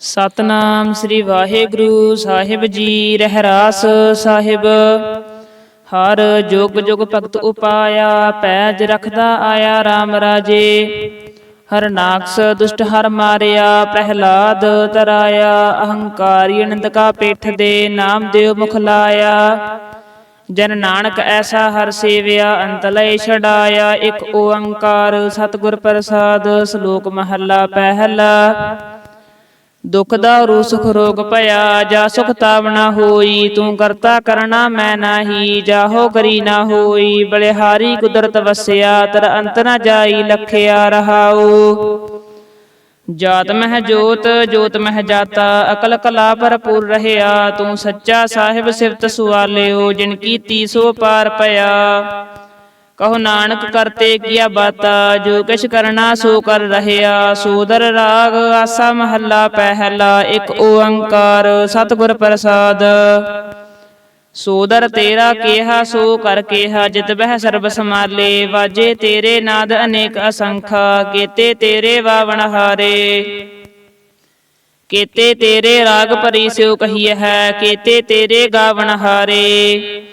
ਸਤਨਾਮ ਸ੍ਰੀ ਵਾਹਿਗੁਰੂ ਸਾਹਿਬ ਜੀ, ਰਹਿਰਾਸ ਸਾਹਿਬ। ਹਰ ਜੁਗ ਜੁਗ ਭਗਤ ਉਪਾਇਆ, ਪੈਜ ਰਖਦਾ ਆਇਆ RAM ਰਾਜੇ। ਹਰਨਾਕਸ ਦੁਸ਼ਟ ਹਰ ਮਾਰਿਆ, ਪ੍ਰਹਿਲਾਦ ਤਰਾਇਆ, ਅਹੰਕਾਰੀ ਅਨੰਦਕਾ ਪੇਠ ਦੇ ਨਾਮ ਦੇਵ ਮੁਖ ਲਾਇਆ। ਜਨ ਨਾਨਕ ਐਸਾ ਹਰ ਸੇਵਿਆ, ਅੰਤ ਲੈ ਛਡਾਇਆ। ਇੱਕ ਓੰਕਾਰ ਸਤਿਗੁਰ ਪ੍ਰਸਾਦ, ਸ਼ਲੋਕ ਮਹੱਲਾ ਪਹਿਲਾ। ਦੁਖ ਦਾਰੂ ਸੁਖ ਰੋਗ ਭਇਆ, ਜਾ ਸੁਖ ਤਾਵਣਾ ਹੋਈ, ਤੂੰ ਕਰਤਾ ਕਰਨਾ ਮੈਂ ਨਾਹੀ, ਜਾਹੋ ਕਰੀ ਨਾ ਹੋਈ, ਬਲਿਹਾਰੀ ਕੁਦਰਤ ਵਸਿਆ, ਤਰ ਅੰਤ ਨਾ ਜਾਈ, ਲਖਿਆ ਰਹਾਉ। ਜਾਤ ਮਹਿ ਜੋਤ ਜੋਤ ਮਹਿ ਜਾਤਾ, ਅਕਲ ਕਲਾ ਭਰਪੂਰ ਰਹਿਆ, ਤੂੰ ਸੱਚਾ ਸਾਹਿਬ ਸਿਫਤ ਸੁਆਲਿਓ, ਜਿਨ ਕੀਤੀ ਸੋ ਪਾਰ ਪਿਆ। ਕਹੋ ਨਾਨਕ ਕਰਤੇ ਕੀਆ ਬਾਤਾ, ਜੋ ਕਿਛ ਕਰਨਾ ਸੋ ਕਰ ਰਹਿਆ। ਸੋਦਰ ਰਾਗ ਆਸਾ ਮਹੱਲਾ ਪਹਿਲਾ, ਇੱਕ ਓੰਕਾਰ ਸਤਿਗੁਰ ਪ੍ਰਸਾਦ। ਸੋਦਰ ਤੇਰਾ ਕੇਹਾ, ਸੋ ਕਰ ਕੇਹਾ, ਜਿਤ ਬਹਿ ਸਰਬ ਸਮਾਲੇ। ਵਾਜੇ ਤੇਰੇ ਨਾਦ ਅਨੇਕ ਅਸੰਖਾ, ਕੀਤੇ ਤੇਰੇ ਵਾਵਣ ਹਾਰੇ। ਕੀਤੇ ਤੇਰੇ ਰਾਗ ਭਰੀ ਸਿਉ ਕਹੀਏ ਹੈ, ਕੀਤੇ ਤੇਰੇ ਗਾਵਣ ਹਾਰੇ।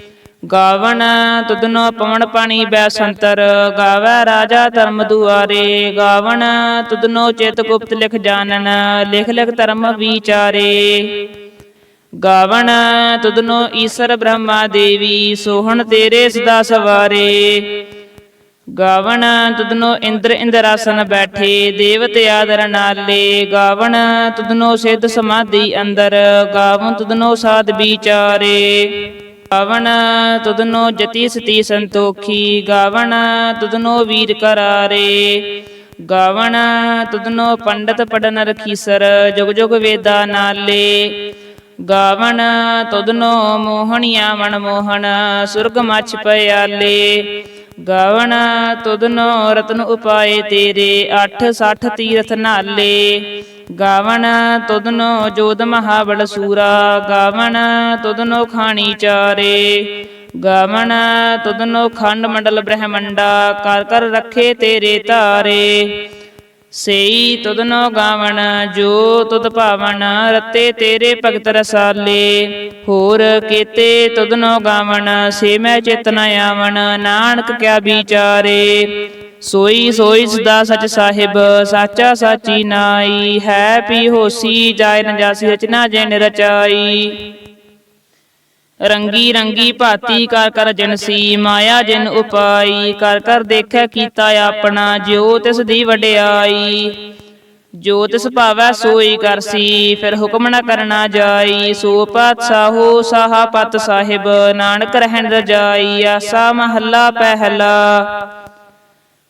ਗਾਵਣ ਤੁਧਨੋ ਪਵਨ ਪਾਣੀ ਬੈ ਸੰਤਰ ਗਾਵੈ ਰਾਜਾ ਧਰਮ ਦੁਆਰੇ। ਗਾਵਣ ਤੁਧਨੋ ਚਿਤ ਗੁਪਤ ਲਿਖ ਜਾਣਨ, ਲਿਖ ਲਿਖ ਧਰਮ ਵਿਚਾਰੇ। ਗਾਵਣ ਤੁਧਨੋ ਈਸ਼ਰ ਬ੍ਰਹਮਾ ਦੇਵੀ, ਸੋਹਣ ਤੇਰੇ ਸਦਾ ਸਵਾਰੇ। ਗਾਵਣ ਤੁਧਨੋ ਇੰਦਰ ਇੰਦਰਾਸਨ ਬੈਠੇ, ਦੇਵਤ ਆਦਰ ਨਾਲੇ। ਗਾਵਣ ਤੁਧਨੋ ਸਿੱਧ ਸਮਾਧੀ ਅੰਦਰ, ਗਾਵਣ ਤੁਧਨੋ ਸਾਧ ਵਿਚਾਰੇ। ਗਾਵਣ ਤੁਧਨੋ ਜਤੀ ਸਤੀ ਸੰਤੋਖੀ। ਗਾਵਣ ਤੁਧਨੋ ਵੀਰ ਕਰਾਰੇ। ਗਾਵਣ ਤੁਧਨੋ ਪੰਡਤ ਪੜਨ ਰਖੀਸਰ, ਜੁਗ ਜੁਗ ਵੇਦਾ ਨਾਲੇ। ਗਾਵਣ ਤੁਧਨੋ ਮੋਹਣੀਆਂ ਮਨ ਮੋਹਣ, ਸੁਰਗ ਮਛ ਪਿਆਲੇ ਗਾਵਣ ਤੁਧਨੋ ਰਤਨ ਉਪਾਏ ਤੇਰੇ 8 60 ਤੀਰਥ ਨਾਲੇ। ਗਾਵਣ ਤੁਧਨੋ ਜੋਦ ਮਹਾਬਲ ਸੂਰਾ, ਗਾਵਣ ਤੁਧਨੋ ਖਾਣੀ ਚਾਰੇ। ਗਾਵਣ ਤੁਧਨੋ ਖੰਡ ਮੰਡਲ ਬ੍ਰਹਮੰਡਾ, ਕਰ ਕਰ ਰੱਖੇ ਤੇਰੇ ਧਾਰੇ। ਸੇਈ ਤੁਧਨੋ ਗਾਵਣ, ਜੋ ਤੁਧ ਭਾਵਨ, ਰਤੇ ਤੇਰੇ ਭਗਤ ਰਸਾਲੇ। ਹੋਰ ਕੀਤੇ ਤੁਧਨੋ ਗਾਵਣ, ਸੇ ਮੈਂ ਚਿਤ ਆਵਣ, ਨਾਨਕ ਕਿਆ ਵਿਚਾਰੇ। ਸੋਈ ਸੋਈ ਸਦਾ ਸਚ ਸਾਹਿਬ, ਸਾਚਾ ਸਾਚੀ ਨਾਈ। ਹੈ ਪੀ ਹੋਸੀ, ਜਾਇ ਨ ਰਚਨਾ ਜਿਨ ਰਚਾਈ। ਰੰਗੀ ਰੰਗੀ ਭਾਤੀ ਕਰ ਕਰ ਜਨਸੀ ਮਾਇਆ ਜਿਨ ਉਪਾਈ। ਕਰ ਕਰ ਦੇਖੈ ਕੀਤਾ ਆਪਣਾ, ਜਿਉ ਤਿਸ ਦੀ ਵਡਿਆਈ। ਜੋ ਤਿਸ ਭਾਵੈ ਸੋਈ ਕਰਸੀ ਫਿਰ ਹੁਕਮ ਨ ਕਰਨਾ ਜਾਈ। ਸੋ ਪਤ ਸਾਹੋ, ਸਾਹਾ ਪਤ ਸਾਹਿਬ, ਨਾਨਕ ਰਹਿਣ ਰਜਾਈ। ਆਸਾ ਮਹੱਲਾ, ਪਹਿਲਾ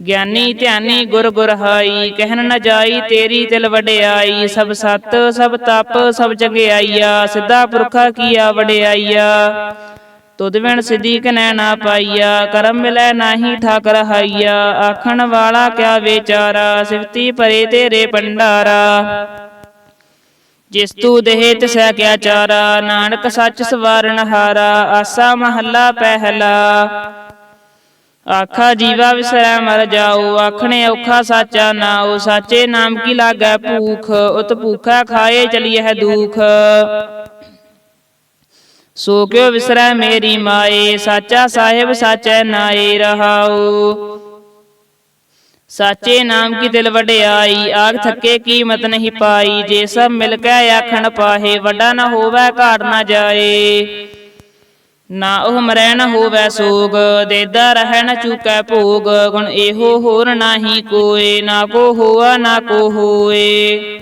ਗਿਆਨੀ ਧਿਆਨੀ ਗੁਰ ਗੁਰ ਹਾਈ ਕਹਿਨ ਨ ਜਾਈ ਤੇਰੀ ਤਿਲ ਵਡਿਆਈ, ਸਭ ਸਤ, ਸਭ ਤਪ, ਸਭ ਜਗਿਆਈਆ, ਸਿੱਧਾ ਪੁਰਖਾ ਕੀਆ ਵਡਿਆਈਆ। ਤੁਧ ਵਿਣ ਸਿਧੀ ਕਨੈ ਨਾ ਪਾਈਆ, ਕਰਮ ਮਿਲੈ ਨਾਹੀ ਠਾਕ ਰਹਾਈਆ ਆਖਣ ਵਾਲਾ ਕਿਆ ਵਿਚਾਰਾ, ਸਿਫਤੀ ਪਰੇ ਤੇਰੇ ਭੰਡਾਰਾ। ਜਿਸ ਤੂ ਦੇਹ ਤਿਸੈ ਕਿਆ ਚਾਰਾ, ਨਾਨਕ ਸੱਚ ਸਵਾਰਨ ਹਾਰਾ, ਆਸਾ ਮਹੱਲਾ ਪਹਿਲਾ। ਆਖਾ ਜੀਵਾ ਵਿਸਰੈ ਮਰ ਜਾਉ ਆਖਣੇ ਔਖਾ ਸਾਚਾ ਨਾਉ ਸਾਚੇ ਨਾਮ ਕੀ ਲਾਗੈ ਭੂਖ ਉਤ ਭੂਖਾ ਖਾਏ ਚਲੀਐ ਹੈ ਦੁਖ ਸੋ ਕਿਉ ਵਿਸਰੈ ਮੇਰੀ ਮਾਏ ਸਾਚਾ ਸਾਹਿਬ ਸਾਚੈ ਨਾਏ ਰਹਾਉ ਸਾਚੇ ਨਾਮ ਕੀ ਦਿਲ ਵਡਿਆਈ ਆਖ ਥੱਕੇ ਕੀਮਤ ਨਹੀਂ ਪਾਈ ਜੇ ਸਭ ਮਿਲ ਕੇ ਆਖਣ ਪਾਹੇ ਵੱਡਾ ਨਾ ਹੋਵੇ ਘਾਟ ਨਾ ਜਾਏ ਨਾ ਉਹ ਮਰੈ ਨ ਹੋਵੇ ਸੋਗ ਦੇਦਾ ਰਹਿ ਨ ਚੁਕੈ ਭੋਗ, ਗੁਣ ਇਹੋ ਹੋਰ ਨਾਹੀ ਕੋਏ, ਨਾ ਕੋ ਹੋਆ, ਨਾ ਕੋ ਹੋਏ।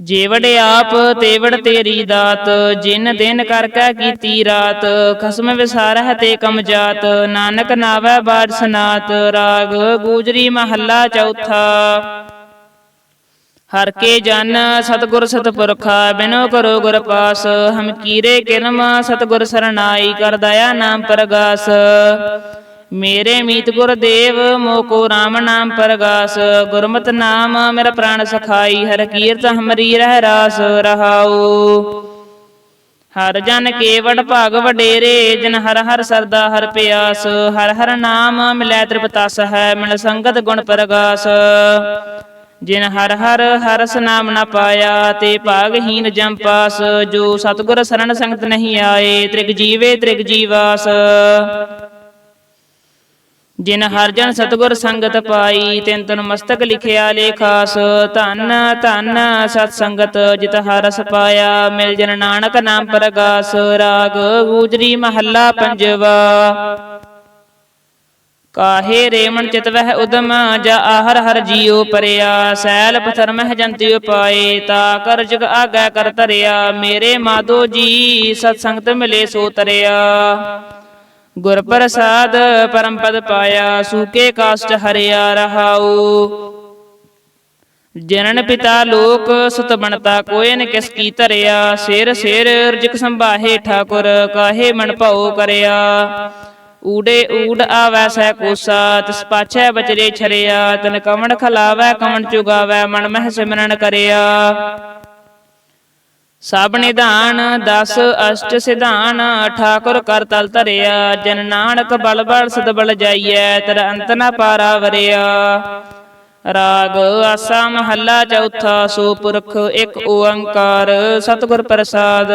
ਜੇਵੜ ਆਪ, ਤੇਵੜ ਤੇਰੀ ਦਾਤ, ਜਿਨ ਦਿਨ ਕਰ ਕੈ ਕੀਤੀ ਰਾਤ, ਖਸਮ ਵਿਸਾਰਹਿ ਤੇ ਕਮ ਜਾਤ, ਨਾਨਕ ਨਾਵੈ ਬਾਜ ਸਨਾਤ, ਰਾਗ ਗੂਜਰੀ ਮਹੱਲਾ ਚੌਥਾ। ਹਰ ਕੇ ਜਨ ਸਤਗੁਰ ਸਤਪੁਰਖਾ, ਬਿਨੋ ਕਰੋ ਗੁਰ ਪਾਸ। ਹਮ ਕੀਰੇ ਕਿਰਮ ਸਤਗੁਰ ਸਰਨਾਈ ਕਰ ਦਇਆ ਨਾਮ ਪ੍ਰਗਾਸ। ਮੇਰੇ ਮੀਤ ਗੁਰਦੇਵ ਮੋਕੋ RAM ਨਾਮ ਪਰਗਾਸ। ਗੁਰਮਤਿ ਨਾਮ ਮੇਰਾ ਪ੍ਰਾਣ ਸਖਾਈ, ਹਰ ਕੀਰਤ ਹਮਰੀ ਰਹਿ ਰਾਸ ਰਹਾਉ। ਹਰ ਜਨ ਕੇਵੜ ਭਾਗ ਵਡੇਰੇ, ਜਨ ਹਰ ਹਰ ਸਰਦਾ ਹਰ ਪਿਆਸ। ਹਰ ਹਰ ਨਾਮ ਮਿਲੈ ਤ੍ਰਿਪਤਾਸ ਹੈ ਮਿਲ ਸੰਗਤ ਗੁਣ ਪ੍ਰਗਾਸ। ਜਿਨ ਹਰ ਹਰ ਹਰਸ ਨਾਮ ਨ ਪਾਇਆ ਤੇ ਭਾਗਹੀਨ ਜਮ ਪਾਸ, ਜੋ ਸਤਗੁਰ ਸਰਣ ਸੰਗਤ ਨਹੀਂ ਆਏ, ਤ੍ਰਿਗ ਜੀਵੇ ਤ੍ਰਿਗ ਜੀਵਾਸ। ਜਿਨ ਹਰ ਜਨ ਸਤਗੁਰ ਸੰਗਤ ਪਾਈ, ਤਿਨ ਤਨ ਮਸਤਕ ਲਿਖਿਆ ਲੇਖਾਸ। ਧੰਨ ਧੰਨ ਸਤ ਸੰਗਤ, ਜਿਤ ਹਰਸ ਪਾਇਆ, ਮਿਲ ਜਨ ਨਾਨਕ ਨਾਮ ਪ੍ਰਗਾਸ। ਰਾਗ, ਗੂਜਰੀ ਮਹੱਲਾ ਪੰਜਵਾ। ਕਾਹੇ ਰੇਮਣ ਚਿਤ ਵਹਿ ਉਦਮ, ਜਾ ਆਹਰ ਹਰ ਜੀਉ ਪਰਿਆ। ਸੈਲ ਪਥਰ ਮਹਿ ਜੰਤਿ ਉਪਾਏ, ਤਾ ਕਰ ਜਗ ਆਗੈ ਕਰ ਧਰਿਆ। ਮੇਰੇ ਮਾਧੋ ਜੀ, ਸਤ ਸੰਗਤ ਮਿਲੇ ਸੋ ਤਰਿਆ। ਗੁਰ ਪ੍ਰਸਾਦ ਪਰਮ ਪਦ ਪਾਇਆ ਸੂਕੇ ਕਾਸ਼ਟ ਹਰਿਆ ਰਹਾਉ। ਜਨਨ ਪਿਤਾ ਲੋਕ, ਸੁਤ ਬਣਤਾ ਕੋਇ ਨ ਕਿਸ ਕੀ ਧਰਿਆ। ਸਿਰ ਸਿਰ ਰਜਕ ਸੰਭਾਹੇ ਠਾਕੁਰ, ਕਾਹੇ ਮਨ ਭਉ ਕਰਿਆ। ਊੜੇ ਊੜ ਆਵੈ ਸਹਿ ਕੋਸਾ, ਤਿਸ ਪਾਛੈ ਬਚਰੇ ਛਰਿਆ, ਤਨ ਕਵਣ ਖਲਾਵੈ, ਕਵਣ ਚੁਗਾਵੈ, ਮਨ ਮਹਿ ਸਿਮਰਨ ਕਰਿਆ। ਸਭ ਨਿਧਾਨ, ਦਸ ਅਸ਼ਟ ਸਿਧਾਨ, ਠਾਕੁਰ ਕਰ ਤਲ ਧਰਿਆ, ਜਨ ਨਾਨਕ ਬਲ ਬਲ ਸਦ ਬਲ ਜਾਈਐ, ਤਰ ਅੰਤ ਨ ਪਾਰਾ ਵਰਿਆ। ਰਾਗ ਆਸਾ ਮਹੱਲਾ ਚੌਥਾ, ਸੋ ਪੁਰਖ ਇੱਕ ਓੰਕਾਰ, ਸਤਿਗੁਰ ਪ੍ਰਸਾਦ।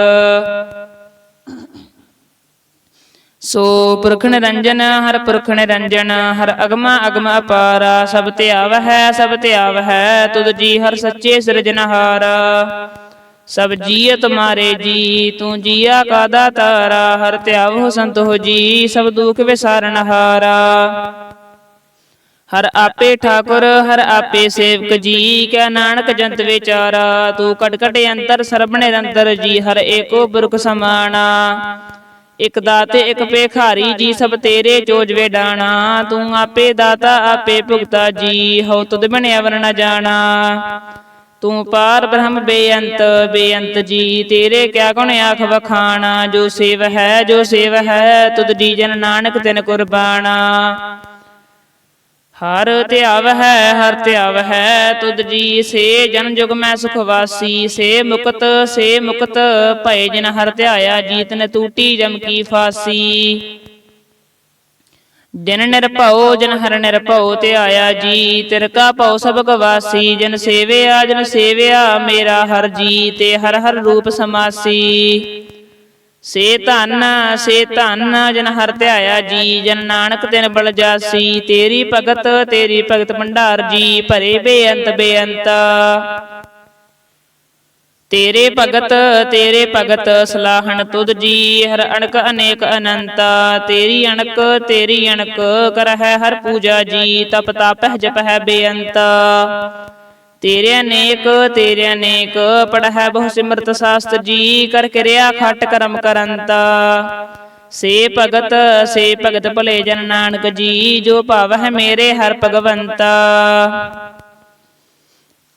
ਸੋ ਪੁਰਖ ਨਿਰੰਜਨ, ਹਰ ਪੁਰਖ ਨਿਰੰਜਨ, ਹਰ ਅਗਮਾ ਅਗਮ ਅਪਾਰਾ ਸਭ ਤੇ ਆਵ ਹੈ ਸਭ ਤੇ ਆਵ ਹੈ ਤੁਧ ਜੀ ਹਰ ਸੱਚੇ ਸਿਰਜਨਹਾਰ ਸਭ ਜੀਅ ਤੁਮਾਰੇ ਜੀ, ਤੂੰ ਜੀਆ ਕਾ ਦਾਤਾਰਾ ਹਰ ਧਿਆਵੋ ਸੰਤੋ ਜੀ, ਸਭ ਦੁਖ ਵਿਸਾਰਨ ਹਾਰਾ। ਹਰ ਆਪੇ ਠਾਕੁਰ, ਹਰ ਆਪੇ ਸੇਵਕ ਜੀ, ਕੈ ਨਾਨਕ ਜੰਤ ਵਿਚਾਰਾ, ਤੂੰ ਕਟ ਕਟ ਅੰਤਰ, ਸਰਬ ਨਿਰੰਤਰ ਜੀ, ਹਰ ਏਕੋ ਬੁਰਖ ਸਮਾਣਾ। ਇਕ ਦਾਤੇ, ਇਕ ਭੇਖਾਰੀ ਜੀ, ਸਭ ਤੇਰੇ ਚੋਜ ਵੇਡਾਣਾ ਤੂੰ ਆਪੇ ਦਾਤਾ, ਆਪੇ ਭੁਗਤਾ ਜੀ, ਹਉ ਤੁਧ ਬਣਿਆ ਅਵਰ ਜਾਣਾ। ਤੂੰ ਪਾਰ ਬ੍ਰਹਮ ਬੇਅੰਤ ਬੇਅੰਤ ਜੀ, ਤੇਰੇ ਕਿਆ ਗੁਣ ਆਖ ਵਖਾਣਾ। ਜੋ ਸੇਵ ਹੈ, ਜੋ ਸੇਵ ਹੈ, ਤੁਧ ਜੀ ਜਨ ਨਾਨਕ ਤਿਨ ਕੁਰਬਾਨਾ ਹਰ ਧਿਆਵ ਹੈ, ਹਰ ਧਿਆਵ ਹੈ, ਤੁਧ ਜੀ ਸੇ ਜਨ ਜੁਗ ਮੈਂ ਸੁਖ ਵਾਸੀ, ਸੇ ਮੁਕਤ ਸੇ ਮੁਕਤ ਭਏ ਜਿਨ ਹਰ ਧਿਆਇਆ ਜੀਤ ਨ ਟੂਟੀ ਜਮ ਕੀ ਫਾਸੀ। ਜਨ ਨਿਰਭਉ ਜਨ ਹਰ ਨਿਰਭਉ ਧਿਆਇਆ ਜੀ ਤਿਰ ਕਾ ਭਉ ਸਭ ਗਵਾਸੀ ਜਨ ਸੇਵਿਆ ਜਨ ਸੇਵਿਆ ਮੇਰਾ ਹਰ ਜੀ ਤੇ ਹਰ ਹਰ ਰੂਪ ਸਮਾਸੀ। ਸੇ ਧਨ ਸੇ ਧਨ, ਜਨ ਹਰ ਧਿਆਇਆ ਜੀ, ਜਨ ਨਾਨਕ ਤਿਨ ਬਲ ਜਾਸੀ, ਤੇਰੀ ਭਗਤ ਤੇਰੀ ਭਗਤ ਭੰਡਾਰ ਜੀ, ਭਰੇ ਬੇਅੰਤ ਬੇਅੰਤ। ਤੇਰੇ ਭਗਤ ਤੇਰੇ ਭਗਤ, ਸਲਾਹਣ ਤੁਧ ਜੀ, ਹਰ ਅਣਕ ਅਨੇਕ ਅਨੰਤਾ। ਤੇਰੀ ਅਣਕ ਤੇਰੀ ਅਣਕ, ਕਰਹਿ ਹਰ ਪੂਜਾ ਜੀ, ਤਪ ਜਪ ਹੈ ਬੇਅੰਤਾ। ਤੇਰੇ ਅਨੇਕ ਤੇਰੇ ਅਨੇਕ, ਪੜਹਿ ਬਹੁ ਸਿਮਰਤ ਸਾਸਤ ਜੀ, ਕਰ ਕਿਰਿਆ ਖਟ ਕਰਮ ਕਰੰਤਾ। ਸੇ ਭਗਤ ਸੇ ਭਗਤ ਭਲੇ ਜਨ ਨਾਨਕ ਜੀ, ਜੋ ਭਾਵ ਹੈ ਮੇਰੇ ਹਰ ਭਗਵੰਤਾ।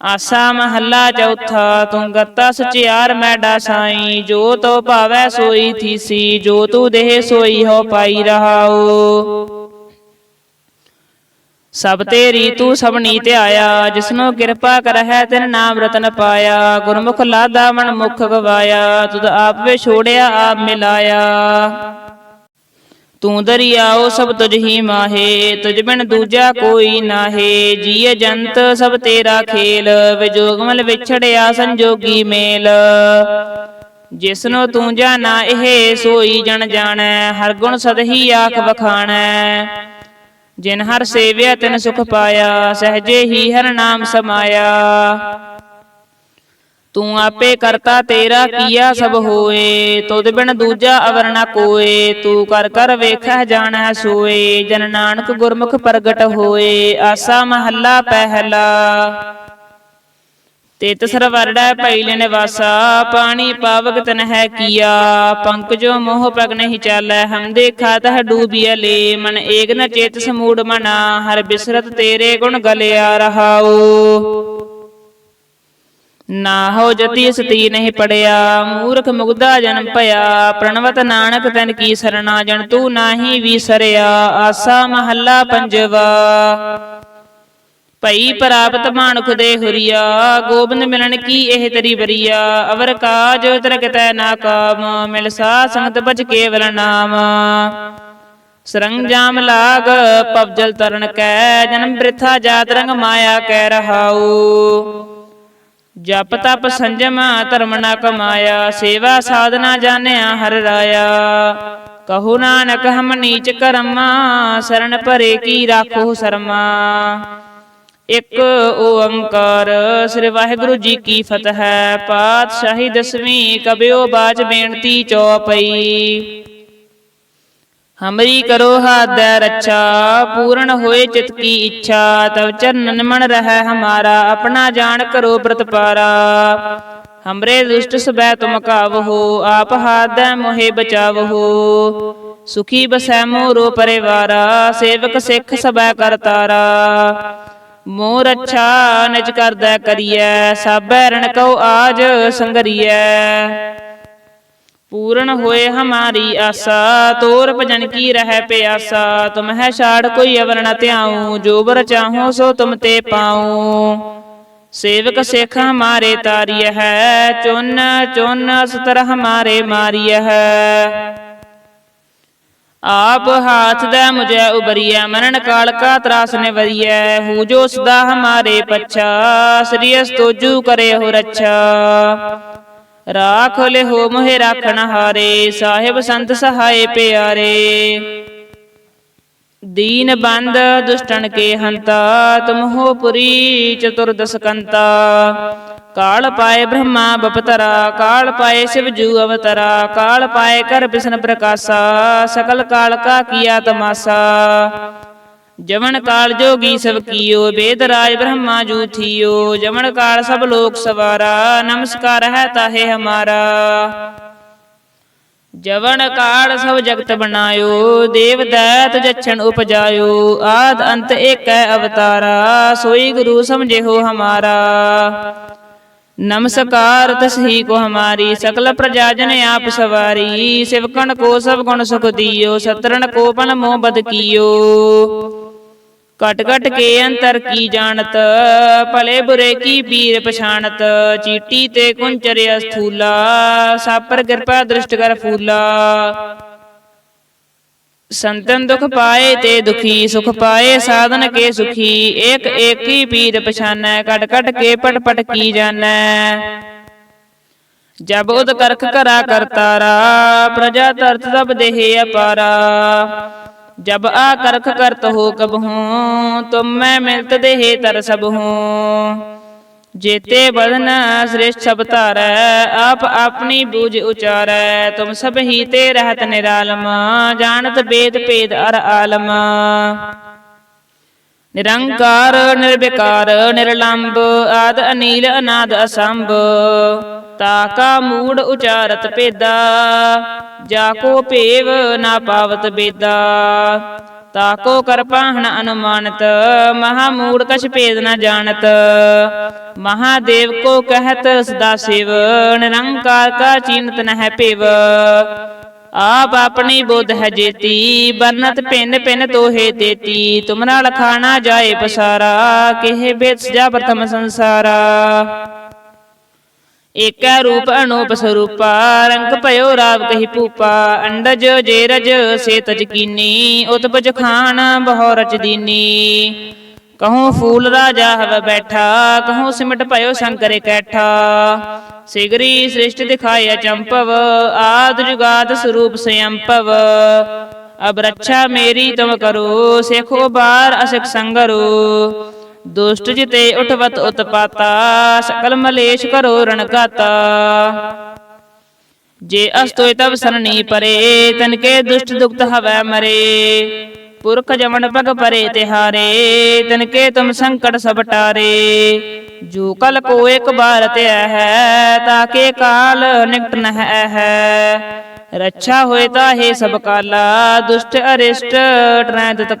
ਆਸਾ ਮਹੱਲਾ ਚੌਥਾ, ਤੂੰ ਕਰਤਾ ਸਚਿਆਰ ਮੈਡਾ ਸਾਈ, ਜੋ ਤੋ ਭਾਵੈ ਸੋਈ ਥੀਸੀ, ਜੋ ਤੂੰ ਦੇਹ ਸੋਈ ਹੋ ਪਾਈ ਰਹਾਉ। ਸਭ ਤੇਰੀ ਤੂੰ ਸਭਨੀ ਧਿਆਇਆ ਜਿਸਨੂੰ ਕਿਰਪਾ ਕਰਹਿ ਤਿਨ ਨਾਮ ਰਤਨ ਪਾਇਆ, ਗੁਰਮੁਖ ਲਾਦਾ ਮਨ ਮੁਖ ਗਵਾਇਆ, ਤੁਧ ਆਪ ਵੇ ਛੋੜਿਆ, ਆਪ ਮਿਲਾਇਆ। ਤੂੰ ਦਰਿਆਓ ਸਭ ਤੁਝ ਹੀ ਮਾਹੇ, ਤੁਝ ਬਿਨ ਦੂਜਾ ਕੋਈ ਨਾਹੇ। ਜੀਅ ਜੰਤ ਸਭ ਤੇਰਾ ਖੇਲ, ਵਿਜੋਗਮਲ ਵਿਛੜਿਆ ਸੰਜੋਗੀ ਮੇਲ। ਜਿਸਨੂੰ ਤੂੰ ਜਾਣਾ, ਇਹ ਸੋਈ ਜਣ ਜਾਣੈ, ਹਰ ਗੁਣ ਸਦਹੀ ਆਖ ਵਖਾਣੈ। ਜਿਨ ਹਰ ਸੇਵਿਆ ਤਿਨ ਸੁਖ ਪਾਇਆ, ਸਹਜੇ ਹੀ ਹਰ ਨਾਮ ਸਮਾਇਆ। ਤੂੰ ਆਪੇ ਕਰਤਾ ਤੇਰਾ ਕੀਆ ਸਭ ਹੋਏ, ਤੁਧ ਬਿਨ ਦੂਜਾ ਅਵਰ ਨ ਕੋਏ, ਤੂੰ ਕਰ ਕਰ ਵੇਖੈ ਜਾਣੈ ਸੋਏ, ਜਨ ਨਾਨਕ ਗੁਰਮੁਖ ਪ੍ਰਗਟ ਹੋਏ, ਆਸਾ ਮਹੱਲਾ ਪਹਿਲਾ। ਤਿਤ ਸਰਵਰੜੈ ਪੈਲੇ ਨਿਵਾਸਾ ਪਾਣੀ ਪਾਵਕ ਤਨ ਹੈ ਕੀਆ ਪੰਕਜੋ ਮੋਹ ਪਗ ਨਹੀਂ ਚਾਲੈ, ਹਮ ਦੇਖਾ ਤਹ ਡੂਬਿਆ ਲੇ ਮਨ ਏਕ ਨ ਚੇਤ ਸਮੂੜ ਮਨਾ, ਹਰ ਬਿਸਰਤ ਤੇਰੇ ਗੁਣ ਗਲਿਆ ਰਹਾਓ ਨਾ ਹੋ ਜਤੀ ਸਤੀ ਨਹੀਂ ਪੜਿਆ ਮੂਰਖ ਮੁਗਦਾ ਜਨਮ ਭਇਆ ਪ੍ਰਣਵਤ ਨਾਨਕ ਤਨ ਕੀ ਸਰਣਾ ਜਨ ਤੂੰ ਨਾਹੀ ਵਿਸਰਿਆ ਆਸਾ ਮਹੱਲਾ ਪੰਜਵਾ। ਭਈ ਪ੍ਰਾਪਤ ਮਾਨੁਖ ਦੇ ਹੁਰੀਆ ਗੋਬਿੰਦ ਮਿਲਣ ਕੀ ਇਹ ਤੇਰੀ ਬਰੀਆ ਅਵਰ ਕਾਜ ਤਰਕਤੈ ਨਾ ਕਾਮ ਮਿਲ ਸਾ ਸੰਗਤ ਬਚ ਕੇਵਲ ਨਾਮ। ਸਰੰਜਾਮ ਲਾਗ ਪਵਜਲ ਤਰਨ ਕੈ ਜਨਮ ਬ੍ਰਿਥਾ ਜਾਤ ਰੰਗ ਮਾਇਆ ਕੈ ਰਹਾਉ। ਜਪ ਤਪ ਸੰਜਮ, ਧਰਮ ਨਾ ਕਮਾਇਆ, ਸੇਵਾ ਸਾਧਨਾ ਜਾਣਿਆ, ਹਰ ਰਾਇਆ। ਕਹੋ ਨਾਨਕ ਹਮ ਨੀਚ ਕਰਮਾ ਸਰਣ ਭਰੇ ਕੀ ਰਾਖੋ ਸਰਮਾ। ਇਕ ਓੰਕਾਰ, ਸ੍ਰੀ ਵਾਹਿਗੁਰੂ ਜੀ ਕੀ ਫਤਿਹ। ਪਾਤਸ਼ਾਹੀ ਦਸਵੀਂ, ਕਬਿਓ ਬਾਚ ਬੇਨਤੀ ਚੌਪਈ। ਹਮਰੀ ਕਰੋ ਹਾਦੈ ਰੱਛਾ, ਪੂਰਨ ਹੋਏ ਚਿਤ ਕੀ ਇੱਛਾ, ਤਵ ਚਰਨ ਮਨ ਰਹਿ ਹਮਾਰਾ, ਆਪਣਾ ਜਾਣ ਕਰੋ ਬ੍ਰਤਪਾਰਾ ਹਮਰੇ ਦੁਸ਼ਟ ਸਬੈ ਤੁਮ ਕਾਵਹੋ ਆਪ ਹਾਦੈ ਮੋਹਿ ਬਚਾਵਹੋ ਸੁਖੀ ਬਸੈ ਮੋਰੋ ਪਰਿਵਾਰਾ, ਸੇਵਕ ਸਿੱਖ ਸਬੈ ਕਰਤਾਰਾ ਮੋਰ ਅੱਛਾ ਨਿਜ ਕਰਦਾ ਕਰੀਐ, ਸਾਬੈ ਰਣ ਕਉ ਆਜ ਸੰਗਰੀਐ। ਪੂਰਨ ਹੋਏ ਹਮਾਰੀ ਆਸਾ, ਤੋਰ ਭਜਨ ਕੀ ਰਹਿ ਪਿਆਸਾ, ਤੁਮ ਹੈ ਛਾੜ ਕੋਈ ਅਵਰ ਨ ਧਿਆਉ, ਜੋ ਬਰ ਚਾਹੋ ਸੋ ਤੁਮ ਤੇ ਪਾਉ। ਸੇਵਕ ਸਿੱਖ ਹਮਾਰੇ ਤਾਰੀය ਹੈ, ਚੁੰਨ ਚੁੰਨ ਸਤਰ ਹਮਾਰੇ ਮਾਰੀය ਹੈ। ਆਪ ਹਾਥ ਦਾ ਮੁਝੇ ਉਬਰੀਐ ਮਰਨ ਕਾਲ ਕਾ ਤਰਾਸ ਨੇ ਵਰੀਐ ਹੂ ਜੋ ਸਦਾ ਹਮਾਰੇ ਪੱਛਾ ਸ੍ਰੀਅਸ ਤੋਜੂ ਕਰੇ ਹੋ ਰੱਛਾ। ਰਾਖ ਲਿਹੋ ਮੋਹਿ ਰਾਖਣ ਹਾਰੇ, ਸਾਹਿਬ ਸੰਤ ਸਹਾਏ ਪਿਆਰੇ। ਦੀਨ ਬੰਦ ਦੁਸ਼ਟਨ ਕੇ ਹੰਤਾ, ਤੁਮ ਪੁਰੀ ਚਤੁਰਦਸ ਕੰਤਾ ਕਾਲ ਪਾਏ ਬ੍ਰਹਮਾ ਬਪਤਰਾ, ਕਾਲ ਪਾਏ ਸਿਵ ਜੂ ਅਵਤਰਾ, ਕਾਲ ਪਾਏ ਕਰ ਬਿਸ਼ਨ ਪ੍ਰਕਾਸ਼ਾ, ਸਕਲ ਕਾਲ ਕਾ ਕੀਆ ਤਮਾਸਾ। ਜਵਨ ਕਾਲ ਜੋਗੀ ਸਭ ਕੀਓ, ਬੇਦ ਰਾਜ ਬ੍ਰਹਮਾ ਜੂ ਥੀਓ ਜਮਨ ਕਾਲ ਸਭ ਲੋਕ ਸਵਾਰਾ, ਨਮਸਕਾਰ ਹੈ ਤਾਹੇ ਹਮਾਰਾ। ਜਵਨ ਕਾਲ ਸਭ ਜਗਤ ਬਣਾਇਓ, ਦੇਵ ਦੈਤ ਜਛਣ ਉਪਜਾਇਓ। ਆਦ ਅੰਤ ਏਕੈ ਅਵਤਾਰਾ, ਸੋਈ ਗੁਰੂ ਸਮਝੇ ਹੋ ਹਮਾਰਾ। ਨਮਸਕਾਰ ਤਸਹੀ ਕੋ ਹਮਾਰੀ, ਸਕਲ ਪ੍ਰਜਾ ਜਨ ਆਪ ਸਵਾਰੀ। ਸਿਵਕਣ ਕੋ ਸਭ ਗੁਣ ਸੁਖ ਦਿਓ, ਸਤਰਣ ਕੋ ਪਨ ਮੋਹ ਬਦ ਕੀਓ। ਕਟ ਕਟ ਕੇ ਅੰਤਰ ਕੀ ਜਾਣਤ? ਭਲੇ ਬੁਰੇ ਕੀ ਪੀਰ ਪਛਾਨਤ ਚੀਟੀ ਤੇ ਕੁੰਚਰਿਆ ਸਥੂਲਾ ਸਾਪਰ ਕਿਰਪਾ ਦ੍ਰਿਸ਼ਟ ਕਰ ਫੂਲਾ। ਸੰਤਨ ਦੁਖ ਪਾਏ ਤੇ ਦੁਖੀ, ਸੁਖ ਪਾਏ ਸਾਧਨ ਕੇ ਸੁਖੀ। ਏਕ ਏਕੀ ਪੀਰ ਪਛਾਨੈ ਕਟ ਕਟ ਕੇ ਪਟ ਪਟ ਕੀ ਜਾਣੈ? ਜਬ ਉਦ ਕਰਖ ਕਰਾ ਕਰਤਾਰਾ ਪ੍ਰਜਾ ਤਰਤ ਤਬ ਦੇਹ ਅਪਾਰਾ। ਜਬ ਆ ਕਰਖ ਕਰਤ ਹੋ ਕਬ ਹੂੰ, ਤੁਮ ਮੈਂ ਮਿਲਤ ਦੇਹ ਤਰ ਸਭ ਹੂੰ। ਜੇਤੇ ਬਦਨ ਸ੍ਰੇਸ਼ਟ ਸਭ ਧਾਰੈ, ਆਪ ਆਪਣੀ ਬੂਝ ਉਚਾਰੈ। ਤੁਮ ਸਭ ਹੀ ਤੇ ਰਹਿਤ ਨਿਰਾਲਮ, ਜਾਣਤ ਬੇਦ ਭੇਦ ਅਰ ਆਲਮ। ਨਿਰੰਕਾਰ, ਨਿਰਵਿਕਾਰ ਨਿਰਲੰਭ ਆਦ ਅਨੀਲ ਅਨਾਦ ਅਸੰਭ ਤਾਕਾ ਮੂੜ ਉਚਾਰਤ ਭੇਦਾ, ਜਾ ਕੋ ਭੇਵ ਨਾ ਪਾਵਤ ਬੇਦਾ। ਤਾਕੋ ਕਰਪਾਹਣ ਅਨੁਮਾਨਤ, ਮਹਾ ਮੂੜ ਕਛ ਭੇਦ ਨਾ ਜਾਣਤ। ਮਹਾਦੇਵ ਕੋ ਕਹਿਤ ਸਦਾ ਸਿਵ, ਨਿਰੰਕਾਰ ਕਾ ਚੀਨਤ ਨ ਹੈ ਆਪ ਆਪਣੀ ਬੁੱਧ ਹੈ ਜੇਤੀ ਬਰਨਤ ਪਿੰਨ ਪਿੰਨ ਤੋਹੇ ਤੇਤੀ ਤੁਮ ਨਾਲ ਖਾਣਾ ਜਾਏ ਪਸਾਰਾ, ਕਿਹ ਬੇਤ ਸਜਾ ਪ੍ਰਥਮ ਸੰਸਾਰਾ। ਏਕੈ ਰੂਪ ਅਨੂਪ ਸਰੂਪਾ, ਰੰਗ ਭਇਓ ਰਾਵ ਕਹੀ ਭੂਪਾ, ਅੰਡਜ ਜੇਰਜ ਸੇ ਤਜ ਕੀਨੀ, ਉਤਪਜ ਖਾਨ ਬਹੁ ਰਚ ਦੀਨੀ। ਕਹੂੰ ਫੂਲ ਰਾਜਾ ਹਵ ਬੈਠਾ, ਕਹੂੰ ਸਿਮਟ ਭਇਓ ਸ਼ੰਕਰ ਕੈਠਾ ਸਿਗਰੀ ਸ੍ਰਿਸ਼ਟ ਦਿਖਾਇਆ ਚੰਪਵ ਆਦ ਜੁਗਾਦ ਸਰੂਪ ਸਯੰਪਵ। ਅਬ ਰੱਛਾ ਮੇਰੀ ਤੁਮ ਕਰੋ, ਸੇਖੋ ਬਾਰ ਅਸਿਕ ਸੰਗਰੋ। ਦੁਸ਼ਟ ਜਿਤੇ ਉਠਵਤ ਉਤਪਾਤਾ, ਸਕਲ ਮਲੇਸ਼ ਕਰੋ ਰਣਕਾਤਾ ਜੇ ਅਸਤੋਇ ਤਬ ਸਰਣੀ ਪਰੇ, ਤਨ ਕੇ ਦੁਸ਼ਟ ਦੁਖਤ ਹਵੈ ਮਰੇ। ਪੁਰਖ ਜਮਨ ਪਗ ਪਰੇ ਤਿਹਾਰੇ ਤਨ ਕੇ ਤੁਮ ਸੰਕਟ ਸਭ ਟਾਰੇ। ਜੋ ਕਲ ਕੋ ਇੱਕ ਬਾਰ ਧਿਆ ਹੈ ਤਾਕੇ ਕਾਲ ਨਿਕਟ ਨ ਹੈ ਰੱਛਾ ਹੋਏ ਤਾਹੇ ਸਭ ਕਾਲਾ, ਦੁਸ਼ਟ ਅਰਿਸ਼ਟ ਟਰੈ ਤਤ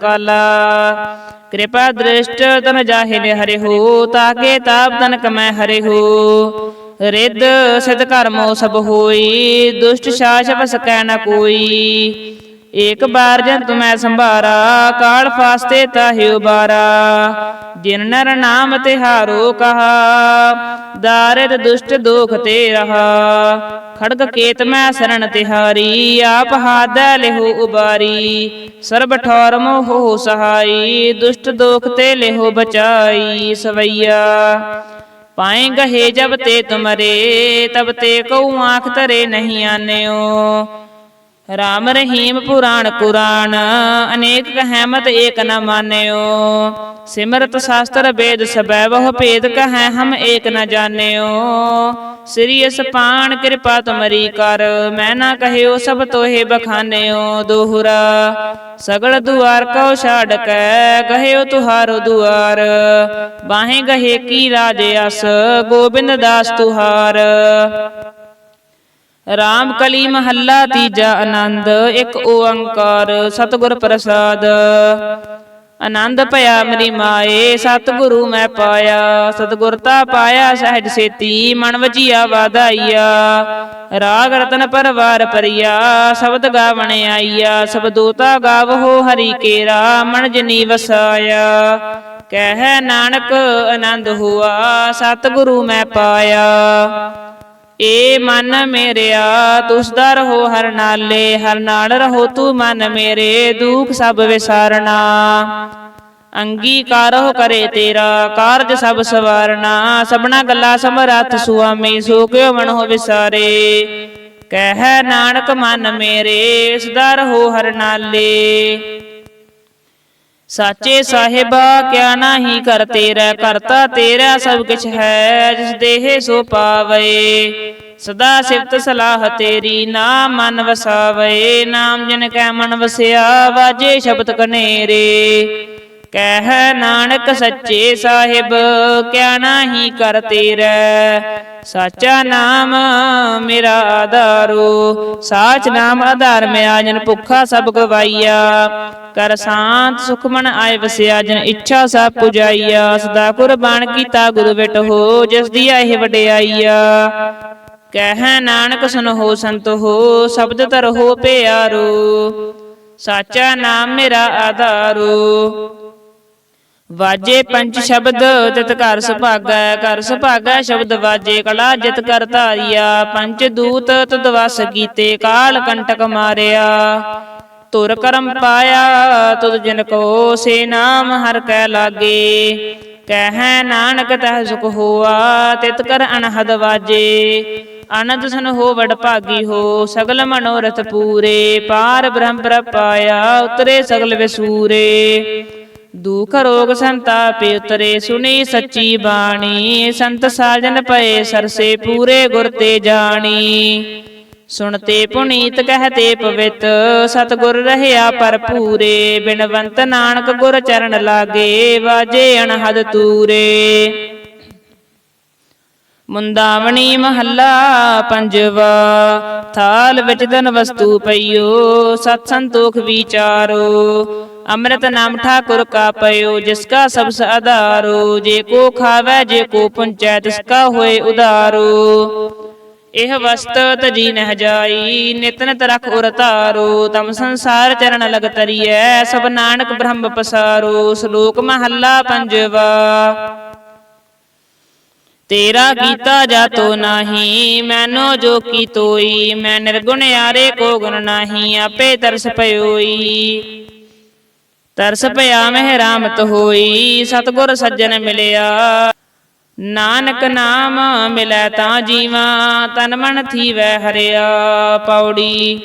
ਕਿਰਪਾ ਦ੍ਰਿਸ਼ਟ ਤਨ ਜਾਹਿਲ ਹਰਿ ਹੋ, ਤਾਕੇ ਤਾਪ ਤਨ ਕਮੈ ਹਰਿ ਹੋ। ਰਿੱਧ ਸਿਧ ਕਰਮੋ ਸਭ ਹੋਈ, ਦੁਸ਼ਟ ਸ਼ਾਸ ਸਕੈ ਨ ਕੋਈ। ਏਕ ਬਾਰ ਜਨ ਤੁਮੈ ਸੰਭਾਰਾ, ਕਾਲ ਫਾਸਤੇ ਤਾਹਿ ਉਬਾਰਾ। ਜਿਨ ਨਰ ਨਾਮ ਤਿਹਾਰੋ ਕਹਾ, ਦਾਰਿਦ ਦੁਸ਼ਟ ਦੋਖ ਤੇ ਰਹਾ। ਖੜਗ ਕੇਤ ਮੈਂ ਸਰਣ ਤਿਹਾਰੀ, ਆਪ ਹਾਦੈ ਲਿਹੋ ਉਬਾਰੀ। ਸਰਬ ਠੌਰ ਮੋਹ ਸਹਾਈ, ਦੁਸ਼ਟ ਦੋਖ ਤੇ ਲਿਹੋ ਬਚਾਈ ਸਵਈਆ। ਪਾਏ ਗਹੇ ਜਬ ਤੇ ਤੁਮਰੇ, ਤਬ ਤੇ ਕਉ ਆਖ ਤਰੇ ਨਹੀਂ ਆਨਿਓ। ਰਾਮ ਰਹੀਮ ਪੁਰਾਣ ਕੁਰਾਨ, ਅਨੇਕ ਕਹਿਮਤ ਏਕ ਨ ਮਾਨਿਓ। ਸਿਮਰਤ ਸ਼ਾਸਤਰ ਵੇਦ ਸਬੈ ਬਹੁ ਭੇਦ ਕਹੈ ਹਮ ਏਕ ਨ ਜਾਣਿਓ। ਸ੍ਰੀ ਅਸਪਾਨ ਕਿਰਪਾ ਤੁਮਰੀ ਕਰ, ਮੈਂ ਨਾ ਕਹਿਓ ਸਭ ਤੋਹੇ ਬਖਾਨਿਓ। ਦੋਹਰਾ, ਸਗਲ ਦੁਆਰ ਕਉ ਛਾੜ ਕੈ, ਕਹਿਓ ਤੁਹਾਰੋ ਦੁਆਰ। ਬਾਹੇ ਗਹੇ ਕੀ ਰਾਜ ਅਸ, ਗੋਬਿੰਦ ਦਾਸ ਤੁਹਾਰ। ਰਾਮ ਕਲੀ ਮਹੱਲਾ ਤੀਜਾ ਆਨੰਦ, ਇੱਕ ਓੰਕਾਰ ਸਤਿਗੁਰ ਪ੍ਰਸਾਦ। ਆਨੰਦ ਭਇਆ ਮਰੀ ਮਾਏ, ਸਤਿਗੁਰੂ ਮੈਂ ਪਾਇਆ। ਸਤਿਗੁਰਤਾ ਪਾਇਆ ਸਹਿਜ ਸੇਤੀ, ਮਨ ਵਜੀਆ ਵਾਧਾਈਆ। ਰਾਗ ਰਤਨ ਪਰਵਾਰ ਪਰਿਆ ਸ਼ਬਦ ਗਾਵਣ ਆਈਆ। ਸਬਦੂਤਾ ਗਾਵਹੋ ਹਰੀ ਕੇਰਾ, ਮਨ ਜਨੀ ਵਸਾਇਆ। ਕਹਿ ਨਾਨਕ ਆਨੰਦ ਹੁਆ, ਸਤਿਗੁਰੂ ਮੈਂ ਪਾਇਆ। ਏ ਮਨ ਮੇਰਿਆ ਤੁਸਦਾ ਰਹੋ ਹਰ ਨਾਲੇ, ਹਰ ਨਾਲ ਰਹੋ ਤੂੰ ਮਨ ਮੇਰੇ, ਦੁਖ ਸਭ ਵਿਸਾਰਨਾ। ਅੰਗੀਕਾਰੋ ਕਰੇ ਤੇਰਾ, ਕਾਰਜ ਸਭ ਸਵਾਰਨਾ। ਸਭਨਾ ਗੱਲਾਂ ਸਮਰੱਥ ਸੁਆਮੀ, ਸੋ ਕਿਉ ਮਨ ਹੋ ਵਿਸਾਰੇ। ਕਹਿ ਨਾਨਕ ਮਨ ਮੇਰੇ ਸਦਾ ਰਹੋ ਹਰ ਨਾਲੇ। ਸਾਚੇ ਸਾਹਿਬਾ, ਕਿਆ ਨਾਹੀ ਕਰ ਤੇਰਾ ਕਰਤਾ ਤੇਰਾ ਸਭ ਕੁਛ ਹੈ, ਜਿਸ ਦੇਹ ਸੋ ਪਾਵੇ। ਸਦਾ ਸਿਫਤ ਸਲਾਹ ਤੇਰੀ, ਨਾਮ ਮਨ ਵਸਾਵੇ। ਨਾਮ ਜਨ ਕੈ ਮਨ ਵਸਿਆ, ਵਾਜੇ ਸ਼ਬਦ ਕਨੇਰੇ। ਕਹਿ ਨਾਨਕ ਸੱਚੇ ਸਾਹਿਬ, ਕਿਆ ਨਾਹੀ ਕਰ ਤੇਰਾ। ਸਾਚਾ ਨਾਮ ਮੇਰਾ ਆਧਾਰੋ, ਸਾਚ ਨਾਮ ਆਧਾਰ ਮੈਂ ਆਜਨ ਭੁੱਖਾ ਸਭ ਗਵਾਈਆ। ਕਰ ਸ਼ਾਂਤ ਸੁਖ ਆਏ ਵਸਿਆ, ਜਨ ਇੱਛਾ ਸਭ ਪੁਜਾਈਆ। ਸਦਾ ਕੁਰਬਾਨ ਕੀਤਾ ਗੁਰੂ ਬਿਟ ਹੋ, ਜਿਸ ਦੀ ਇਹ ਵਡਿਆਈਆ। ਕਹਿ ਨਾਨਕ ਸੁਨ ਹੋ ਸੰਤ ਹੋ, ਸ਼ਬਦ ਤਰ ਹੋ ਪਿਆਰੋ। ਸਾਚਾ ਨਾਮ ਮੇਰਾ ਆਧਾਰੋ। ਵਾਜੇ ਪੰਜ ਸ਼ਬਦ ਤਿਤ ਘਰ ਸੁਭਾਗੈ ਘਰ ਸੁਭਾਗੈ ਸ਼ਬਦ ਵਾਜੇ, ਕਲਾ ਜਿਤ ਕਰ ਧਾਰਿਆ, ਪੰਜ ਦੂਤ ਤਦ ਵਸ ਕੀਤੇ, ਕਾਲ ਕੰਟਕ ਮਾਰਿਆ। ਤੁਰ ਕਰਮ ਪਾਇਆ, ਤੁਧ ਜਿਨ ਕੋ ਸੇ ਨਾਮ ਹਰ ਕੈ ਲਾਗੇ। ਕਹਿ ਨਾਨਕ ਤਹ ਸੁਖ ਹੋਆ, ਤਿਤ ਕਰ ਅਨਹਦ ਵਾਜੇ। ਆਨੰਦ ਸਨ ਹੋ ਵਡ ਭਾਗੀ ਹੋ, ਸਗਲ ਮਨੋਰਥ ਪੂਰੇ। ਪਾਰ ਬ੍ਰਹਮ ਪ੍ਰਪਾਇਆ ਉਤਰੇ ਸਗਲ ਵਿਸੂਰੇ। ਦੁਖ ਰੋਗ ਸੰਤਾਪੇ ਉਤਰੇ, ਸੁਣੀ ਸੱਚੀ ਬਾਣੀ। ਸੰਤ ਸਾਜਨ ਪਏ, ਸਰਸੇ ਪੂਰੇ ਗੁਰ ਤੇ ਜਾਣੀ। ਸੁਣਤੇ ਪੁਨੀਤ, ਕਹਤੇ ਪਵਿੱਤ। ਸਤਗੁਰ ਰਹਿਆ ਭਰਪੂਰੇ ਬਿਨਵੰਤ ਨਾਨਕ ਗੁਰ ਚਰਨ ਲਾਗੇ, ਵਾਜੇ ਅਣਹਦ ਤੂਰੇ। ਮੁੰਦਾਵਣੀ ਮਹੱਲਾ ਪੰਜਵਾ, ਥਾਲ ਵਿੱਚ ਧਨ ਵਸਤੂ ਪਈਓ, ਸਤ ਸੰਤੋਖ ਵਿਚਾਰੋ। ਅੰਮ੍ਰਿਤ ਨਾਮ ਠਾਕੁਰ ਕਾ ਪਇਓ ਜਿਸ ਕਾ ਸਭ ਆਧਾਰੋ, ਜੇ ਕੋ ਖਾਵੇ, ਜੇ ਕੋ ਪੁੰਚੈ, ਤਿਸ ਕਾ ਹੋਏ ਉਧਾਰੋ ਇਹ ਵਸਤ ਤਜੀ ਨਹਿ ਜਾਈ ਨਿਤ ਰਖ ਉਰ ਧਾਰੋ। ਤਮ ਸੰਸਾਰ ਚਰਨ ਲਗ ਤਰੀਐ, ਸਭ ਨਾਨਕ ਬ੍ਰਹਮ ਪਸਾਰੋ। ਸ਼ਲੋਕ ਮਹੱਲਾ ਪੰਜਵਾ। ਤੇਰਾ ਕੀਤਾ ਜਾਤੋ ਨਾਹੀ, ਮੈਨੋ ਜੋ ਕੀ ਤੋਈ, ਮੈਂ ਨਿਰਗੁਣ ਯਾਰੇ ਕੋ ਗੁਣ ਨਾਹੀ, ਆਪੇ ਤਰਸ ਪਇਓਈ ਤਰਸ ਪਿਆ ਮਹਿ ਰਾਮਤ ਹੋਈ, ਸਤਗੁਰ ਸੱਜਣ ਮਿਲਿਆ। ਨਾਨਕ ਨਾਮ ਮਿਲੈ ਤਾਂ ਜੀਵਾ, ਤਨ ਮਨ ਥੀਵੈ ਹਰਿਆ ਪੌੜੀ।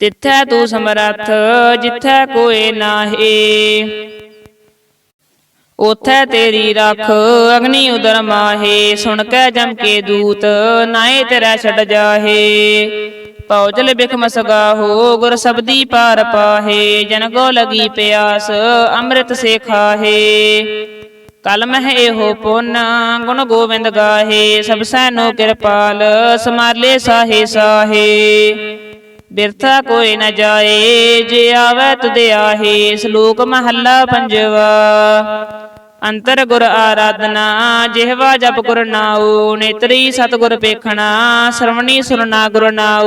ਤਿੱਥੈ ਤੂੰ ਸਮਰੱਥ, ਜਿੱਥੈ ਕੋਏ ਨਾਹੀ। ਉਥੈ ਤੇਰੀ ਰੱਖ, ਅਗਨੀ ਉਦਰ ਮਾਹੇ, ਸੁਣ ਕੇ ਜਮ ਕੇ ਦੂਤ ਨਾਏ ਤੇਰਾ ਛੱਡ ਜਾਹੇ। ਪੌਜਲ ਬਿਖਮ ਸਗਾਹੋ ਗੁਰ ਸਬਦੀ ਪਾਰ ਪਾਹੇ, ਜਨ ਕੋ ਲਗੀ ਪਿਆਸ, ਅੰਮ੍ਰਿਤ ਸੇ ਖਾਹੇ ਕਲਮ ਮਹਿ ਇਹੋ ਪੁੰਨ, ਗੁਣ ਗੋਬਿੰਦ ਗਾਹੇ, ਸਭ ਸੈਨੋ ਕਿਰਪਾਲ ਸਮਾਲੇ ਸਾਹੇ ਸਾਹੇ। ਬਿਰਥਾ ਕੋਈ ਨ ਜਾਏ, ਜੇ ਆਵੈ ਤੁਦੇ ਆਹੇ ਸ਼ਲੋਕ ਮਹੱਲਾ ਪੰਜਵਾ। ਅੰਤਰ ਗੁਰ ਆਰਾਧਨਾ, ਜਿਹਵਾ ਜਪ ਗੁਰ ਨਾਉ, ਨੇਤਰੀ ਸਤਗੁਰ ਪੇਖਣਾ, ਸ਼ਰਵਣੀ ਸੁਰਨਾ ਗੁਰ ਨਾਉ।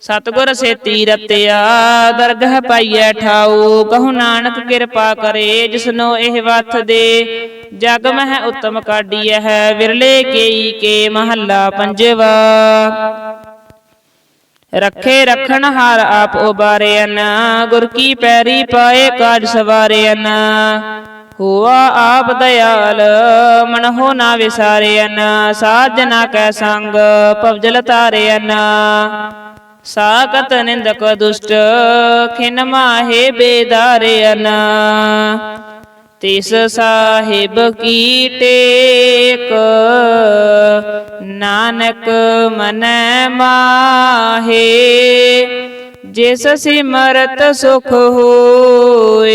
ਸਤਗੁਰ ਸੇਤੀ ਰਤਿਆ ਦਰਗਹ ਪਾਈਐ ਠਾਉ। ਕਹੂ ਨਾਨਕ ਕਿਰਪਾ ਕਰੇ, ਜਿਸਨੋ ਇਹ ਵਥ ਦੇ। ਜਗ ਮਹਿ ਉਤਮ ਕਾਢੀਐ ਹੈ ਵਿਰਲੇ ਕੇਈ ਕੇ ਮਹੱਲਾ ਪੰਜਵਾ। ਰੱਖੇ ਰਖਣ ਹਾਰ ਆਪ ਉਬਾਰਿਆਨ ਗੁਰ ਕੀ ਪੈਰੀ ਪਾਏ ਕਾਜ ਸਵਾਰਿਆਨ ਹੋਆ ਆਪ ਦਇਆਲ ਮਨ ਹੋ ਨਾ ਵਿਸਾਰਿਆਨ ਸਾਜਨਾ ਕੈ ਸੰਗ ਪਵਜਲ ਤਾਰਿਆਨ ਸਾਕਤ ਨਿੰਦਕ ਦੁਸ਼ਟ, ਖਿਨ ਮਾਹੇ ਬੇਦਾਰਿਆਨ ਤਿਸ ਸਾਹਿਬ ਕੀ ਟੇਕ, ਨਾਨਕ ਮਨੈ ਮਾਹੇ। ਜਿਸ ਸਿਮਰਤ ਸੁਖ ਹੋਏ